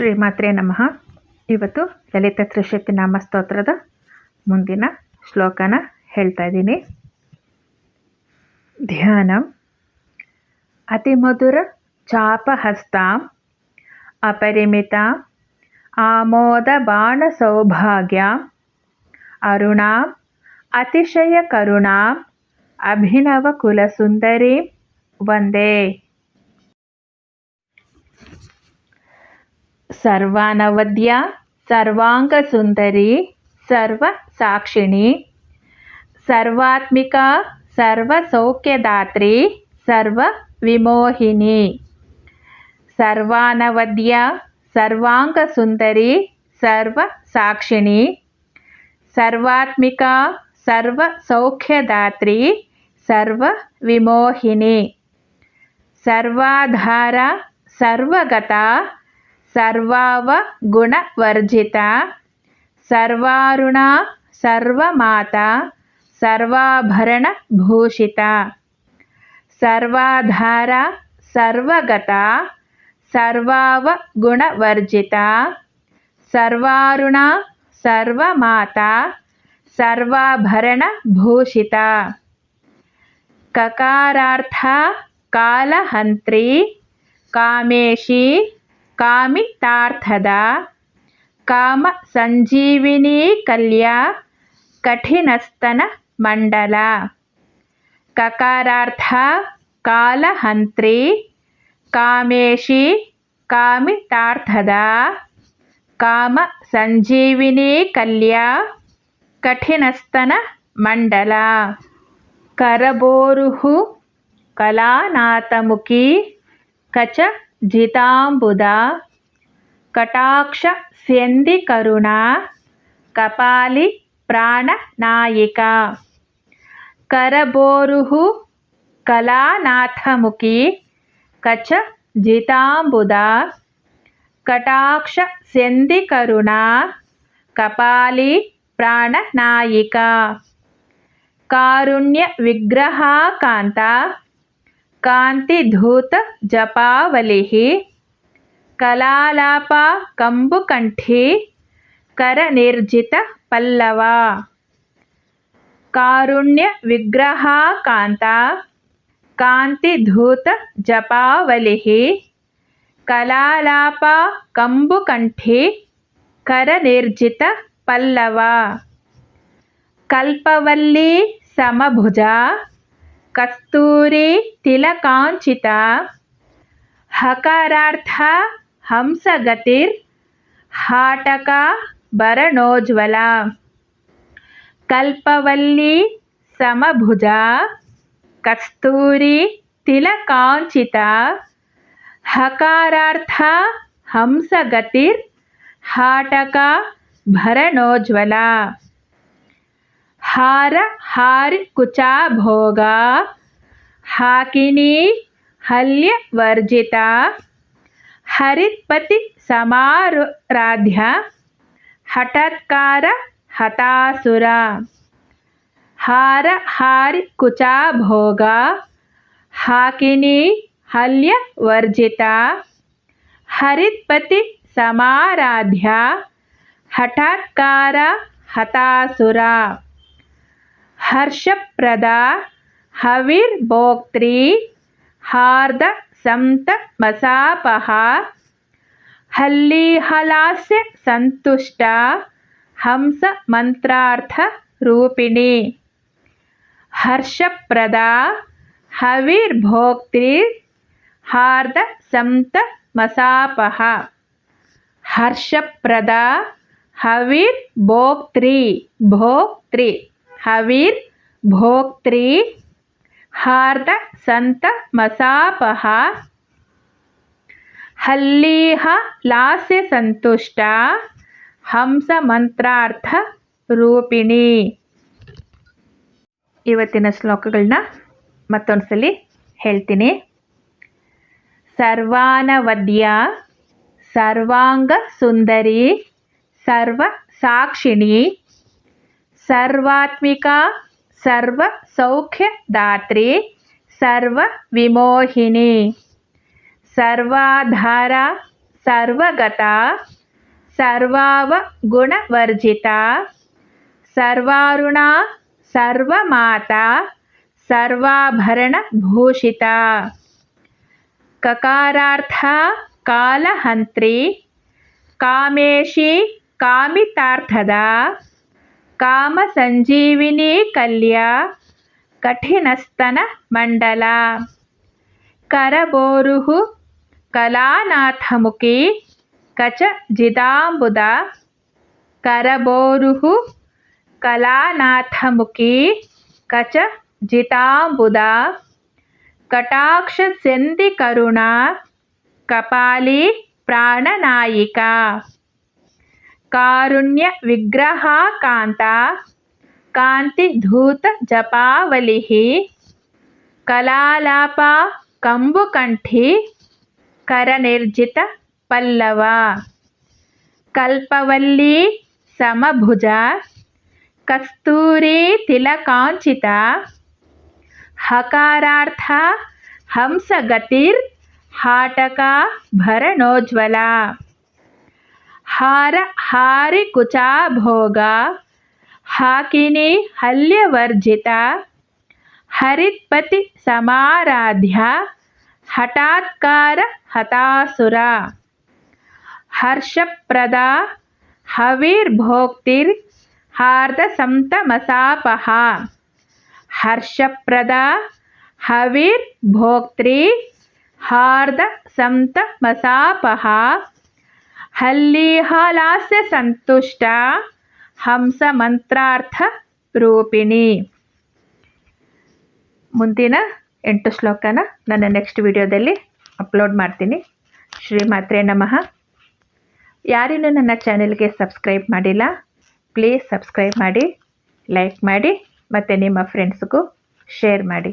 ಶ್ರೀಮಾತ್ರೆ ನಮಃ. ಇವತ್ತು ಲಲಿತ ತ್ರಿಶಕ್ತಿ ನಾಮ ಸ್ತೋತ್ರದ ಮುಂದಿನ ಶ್ಲೋಕನ ಹೇಳ್ತಾ ಇದ್ದೀನಿ. ಧ್ಯಾನ ಅತಿಮಧುರ ಚಾಪಹಸ್ತಾಂ ಅಪರಿಮಿತ ಆಮೋದ ಬಾಣ ಸೌಭಾಗ್ಯ ಅರುಣಾ ಅತಿಶಯ ಕರುಣಾ ಅಭಿನವ ಕುಲಸುಂದರಿ ವಂದೇ. ಸರ್ವಾನವದ್ಯ ಸರ್ವಾಂಗಸುಂದರಿ ಸರ್ವಸಾಕ್ಷಿಣಿ ಸರ್ವಾತ್ಮಿಕ ಸರ್ವಸೌಖ್ಯದಾತ್ರಿ ಸರ್ವವಿಮೋಹಿನಿ ಸರ್ವಾನವದ್ಯ ಸರ್ವಾಂಗಸುಂದರಿ ಸರ್ವಸಾಕ್ಷಿಣಿ ಸರ್ವಾತ್ಮಿಕ ಸರ್ವಸೌಖ್ಯದಾತ್ರಿ ಸರ್ವವಿಮೋಹಿನಿ ಸರ್ವಾಧಾರ ಸರ್ವಗತ सर्वावगुणवर्जिता। सर्वारुणा सर्वमाता। सर्वाभरणभूषिता। सर्वाधारा सर्वगता। सर्वावगुणवर्जिता। सर्वारुणा सर्वमाता। सर्वाभरणभूषिता। ककारार्था कालहन्त्री कामेशी ಕಾಮಿತಾರ್ಥದ ಕಾಮ ಸಂಜೀವಿನಿ ಕಲ್ಯ ಕಠಿಣಸ್ತನ ಮಂಡಲ ಕಕಾರಾರ್ಥ ಕಾಲಹಂತ್ರಿ ಕಾಮೇಶಿ ಕಾಮಿತಾರ್ಥದ ಕಾಮ ಸಂಜೀವಿನಿ ಕಲ್ಯ ಕಠಿಣಸ್ತನ ಮಂಡಲ ಕರಬೋರುಹು ಕಲಾನಾಥಮುಖಿ ಕಚ జితాంబుద కటాక్ష స్యంది కరుణ కపాలి ప్రాణనాయిక కరబోరుహు కళానాథముఖి కచ జితాంబుద కటాక్ష సెంది కరుణ కపాలి ప్రాణనాయిక కారుణ్య విగ్రహాకాంత कान्तिधूतजपावलिः कलालापा कंबुकंठी कर निर्जित पल्लवा। कम्बुकण्ठी करनिर्जितपल्लवा कारुण्यविग्रहा कान्ता कान्तिधूतजपावलिः कलालापा कंबुकंठी कर निर्जित पल्लवा। कल्पवल्ली समभुजा ಕಸ್ತೂರಿ ತಿಲಕಾಂಚಿತ ಹಕಾರಾರ್ಥ ಹಂಸಗತಿರ್ ಹಾಟಕ ಭರಣೋಜ್ವಲ ಕಲ್ಪವಲ್ಲಿ ಸಮಭುಜ ಕಸ್ತೂರಿ ತಿಲಕಾಂಚಿತ ಹಕಾರಾರ್ಥ ಹಂಸಗತಿರ್ ಹಾಟಕ ಭರಣೋಜ್ವಲ हार हार कुचाभोगा हाकिनी हल्यवर्जिता हरिपति समाराध्य। हटत्कार हतासुरा। हार हार कुचाभोगा हाकिनी हल्यवर्जिता हरिपति समाराध्या। हठात्कार, हतासुरा। ಹರ್ಷಪ್ರದ ಹವಿರ್ಭೋಕ್ತೃ ಹಾರ್ದ ಸಂತ ಮಸಾಪಹ ಹಲ್ಲಿಹಲಾಸ್ಯ ಸಂತುಷ್ಟ ಹಂಸ ಮಂತ್ರಾರ್ಥ ರೂಪಿಣಿ ಹರ್ಷಪ್ರದ ಹವಿರ್ಭೋಕ್ತೃ ಹಾರ್ದ ಸಂತ ಮಸಾಪಹ ಹರ್ಷಪ್ರದ ಹವಿರ್ ಭೋಕ್ತೃ ಭೋಕ್ತೃ ಹವಿರ್, ಭೋಕ್ತ್ರಿ, ಹಾರ್ದ, ಸಂತ, ಮಸಾಪಹ, ಹಲ್ಲೀಹ, ಲಾಸ್ಯ ಸಂತುಷ್ಟ, ಹಂಸ ಮಂತ್ರಾರ್ಥ, ರೂಪಿಣಿ. ಇವತ್ತಿನ ಶ್ಲೋಕಗಳನ್ನ ಮತ್ತೊಂದ್ಸಲಿ ಹೇಳ್ತೀನಿ. ಸರ್ವಾನವದ್ಯ ಸರ್ವಾಂಗ ಸುಂದರಿ ಸರ್ವ ಸಾಕ್ಷಿಣಿ सर्वात्मिका सर्वसौख्यदात्री सर्वविमोहिनी। सर्वाधारा सर्वगता सर्वावगुणवर्जिता सर्वारुणा सर्वमाता सर्वाभरणभूषिता। ककारार्था कालहंत्री कामेशी कामितार्थदा కామ సంజీవిని కళ్యా కఠినస్తన మండల కరబోరుహు కళానాథముఖి కచ జిదాంబుద. కరబోరుహు కళానాథముఖి కచ జితాంబుద. కటాక్ష కరుణ కపాలి ప్రాణనాయిక. कारुण्यविग्रहाकान्ता कान्तिधूतजपावलिः कलालापा कम्बुकण्ठी करनिर्जितपल्लवा कल्पवल्ली समभुजा कस्तूरीतिलकाञ्चिता हकारार्था हंसगतिर्हाटका भरणोज्वला ಹಾರ ಹಾರಿ ಕುಚಾಭೋಗ ಹಾಕಿನಿ ಹಲ್ಯವರ್ಜಿತ ಹರಿತ್ಪತಿ ಸಮಾರಾಧ್ಯ ಹಠಾತ್ಕಾರ ಹತಾಸುರ ಹರ್ಷಪ್ರದ ಹವಿರ್ಭೋಕ್ತಿರ್ ಹಾರ್ದಸಂತಮಸಾಪಹ ಹರ್ಷಪ್ರದ ಹವಿರ್ಭೋಕ್ತೃ ಹಾರ್ದ ಸಂತಮಸಾಪಹ ಹಲ್ಲಿಹಾಲಾಸ್ಯ ಸಂತುಷ್ಟ, ಹಂಸ ಮಂತ್ರಾರ್ಥ ರೂಪಿಣಿ. ಮುಂದಿನ ಎಂಟು ಶ್ಲೋಕನ ನನ್ನ ನೆಕ್ಸ್ಟ್ ವಿಡಿಯೋದಲ್ಲಿ ಅಪ್ಲೋಡ್ ಮಾಡ್ತೀನಿ. ಶ್ರೀ ಮಾತ್ರೆ ನಮಃ. ಯಾರಿನ್ನೂ ನನ್ನ ಚಾನೆಲ್ಗೆ ಸಬ್ಸ್ಕ್ರೈಬ್ ಮಾಡಿಲ್ಲ, ಪ್ಲೀಸ್ ಸಬ್ಸ್ಕ್ರೈಬ್ ಮಾಡಿ, ಲೈಕ್ ಮಾಡಿ, ಮತ್ತು ನಿಮ್ಮ ಫ್ರೆಂಡ್ಸ್ಗೂ ಶೇರ್ ಮಾಡಿ.